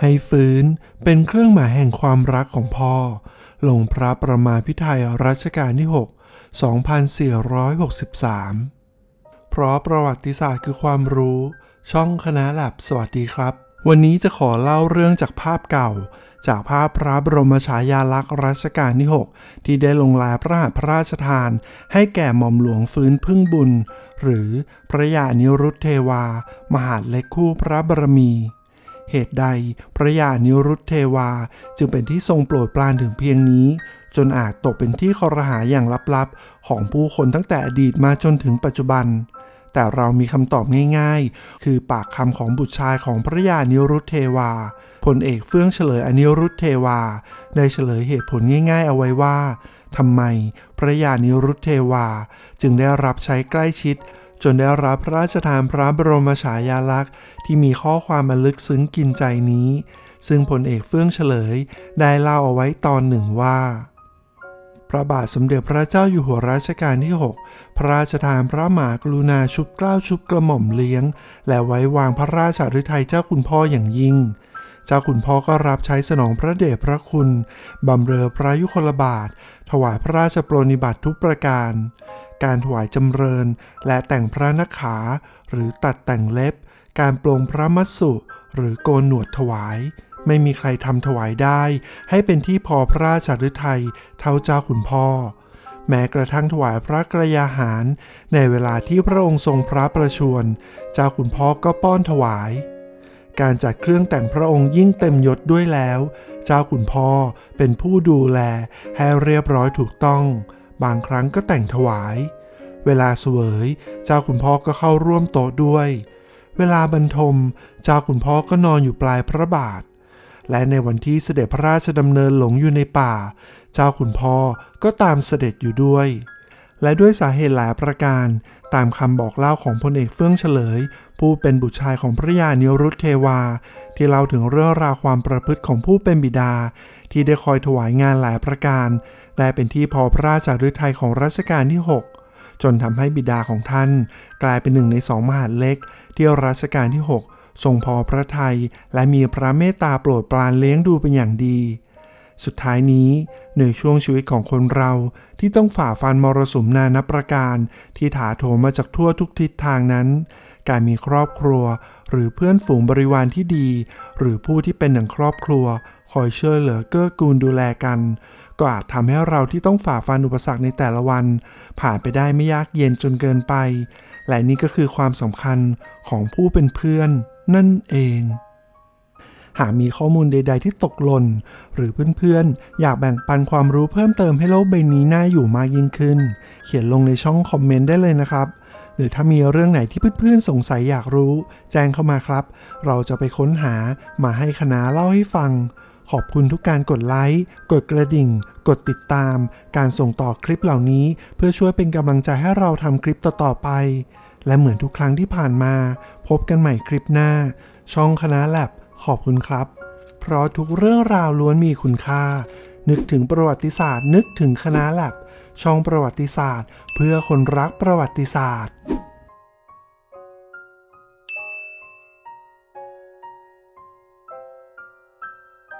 ให้ฟื้นเป็นเครื่องหมายแห่งความรักของพ่อ ลงพระประมาพิไทยรัชกาลที่ 6 2463 เพราะประวัติศาสตร์คือความรู้ ช่องคณะแลบสวัสดีครับ วันนี้จะขอเล่าเรื่องจากภาพเก่า จากภาพพระบรมฉายาลักษณ์รัชกาลที่ 6 ที่ได้ลงลายพระหัตถ์พระราชทาน ให้แก่หม่อมหลวงฟื้นพึ่งบุญ หรือพระยานิรุตเทวา มหาเล็กคู่พระบรมี เหตุใดพระยานิรุตเทวาจึงเป็นที่ทรงโปรดปรานถึงเพียงนี้ จนอาจตกเป็นที่คอรหาอย่างลับๆ ของผู้คนตั้งแต่อดีตมาจนถึงปัจจุบัน แต่เรามีคำตอบง่ายๆ คือปากคำของบุตรชายของพระยานิรุตเทวาพลเอกเฟื่องเฉลยอนิรุตเทวา ได้เฉลยเหตุผลง่าย ๆ เอาไว้ว่าทำไมพระยานิรุตเทวาจึงได้รับใช้ใกล้ชิด จนได้รับพระราชทานพระบรมฉายาลักษณ์ ที่มีข้อความมันลึกซึ้งกินใจนี้ ซึ่งพลเอกเฟื่องเฉลยได้เล่าเอาไว้ตอนหนึ่งว่าพระบาทสมเด็จพระเจ้าอยู่หัวรัชกาลที่ 6 พระราชทานพระหมากรุณาชุบเกล้าชุบกระหม่อมเลี้ยง และไว้วางพระราชาฤทัยเจ้าคุณพ่ออย่างยิ่ง เจ้าคุณพ่อก็รับใช้สนองพระเดชพระคุณ บำเรอพระยุคลบาท ถวายพระราชโปรนิบัติทุกประการ การถวายจำเริญ และแต่งพระนักขา หรือตัดแต่งเล็บ การปลงพระมัสสุ หรือโกนหนวดถวาย ไม่มีใครทำถวายได้ ให้เป็นที่พอพระราชฤทัยเท่าเจ้าคุณพ่อ แม้กระทั่งถวายพระกระยาหาร ในเวลาที่พระองค์ทรงพระประชวรเจ้าคุณพ่อก็ป้อนถวายการจัดเครื่องแต่งพระองค์ยิ่งเต็มยศด้วยแล้ว เจ้าคุณพ่อเป็นผู้ดูแลให้เรียบร้อยถูกต้อง บางครั้งก็แต่งถวาย เวลาเสวยเจ้าคุณพ่อก็เข้าร่วมโต๊ะด้วย เวลาบรรทมเจ้าคุณพ่อก็นอนอยู่ปลายพระบาท และในวันที่เสด็จพระราชดำเนินหลงอยู่ในป่า เจ้าคุณพ่อก็ตามเสด็จอยู่ด้วย และด้วยสาเหตุหลายประการตามคำบอกเล่าของพลเอกเฟื่องเฉลย ผู้เป็นบุตรชายของพระยานิรุตเทวา ที่เล่าถึงเรื่องราวความประพฤติของผู้เป็นบิดา ที่ได้คอยถวายงานหลายประการ และเป็นที่พอพระราชาฤทัยของรัชกาลที่ 6 จนทำให้บิดาของท่าน กลายเป็นหนึ่งในสองมหาดเล็ก ที่รัชกาลที่ 6 ทรงพอพระทัยและมีพระเมตตาโปรดปรานเลี้ยงดูเป็นอย่างดี สุดท้ายนี้ในช่วงชีวิตของคนเราที่ต้องฝ่าฟันมรสุมนานับประการ ที่ถาโถมมาจากทั่วทุกทิศทางนั้น การมีครอบครัว หรือเพื่อนฝูงบริวารที่ดี หรือผู้ที่เป็นหนึ่งครอบครัว คอยช่วยเหลือเกื้อกูลดูแลกัน ก็อาจทำให้เราที่ต้องฝ่าฟันอุปสรรคในแต่ละวัน ผ่านไปได้ไม่ยากเย็นจนเกินไป และนี่ก็คือความสำคัญของผู้เป็นเพื่อนนั่นเอง หากมีข้อมูลใด ๆ ที่ตกหล่น หรือเพื่อนๆ อยากแบ่งปันความรู้เพิ่มเติมให้โลกใบนี้น่าอยู่มากยิ่งขึ้น เขียนลงในช่องคอมเมนต์ได้เลยนะครับ หรือถ้ามีเรื่องไหนที่เพื่อนๆ สงสัยอยากรู้ แจ้งเข้ามาครับ เราจะไปค้นหามาให้คณะเล่าให้ฟัง ขอบคุณทุกการกดไลค์ กดกระดิ่ง กดติดตาม การส่งต่อคลิปเหล่านี้ เพื่อช่วยเป็นกำลังใจให้เราทำคลิปต่อๆไปและเหมือนทุกครั้งที่ผ่านมา พบกันใหม่คลิปหน้า ช่องคณะแลบ ขอบคุณครับ เพราะทุกเรื่องราวล้วนมีคุณค่า นึกถึงประวัติศาสตร์ นึกถึงคณะแลบช่องประวัติศาสตร์ เพื่อคนรักประวัติศาสตร์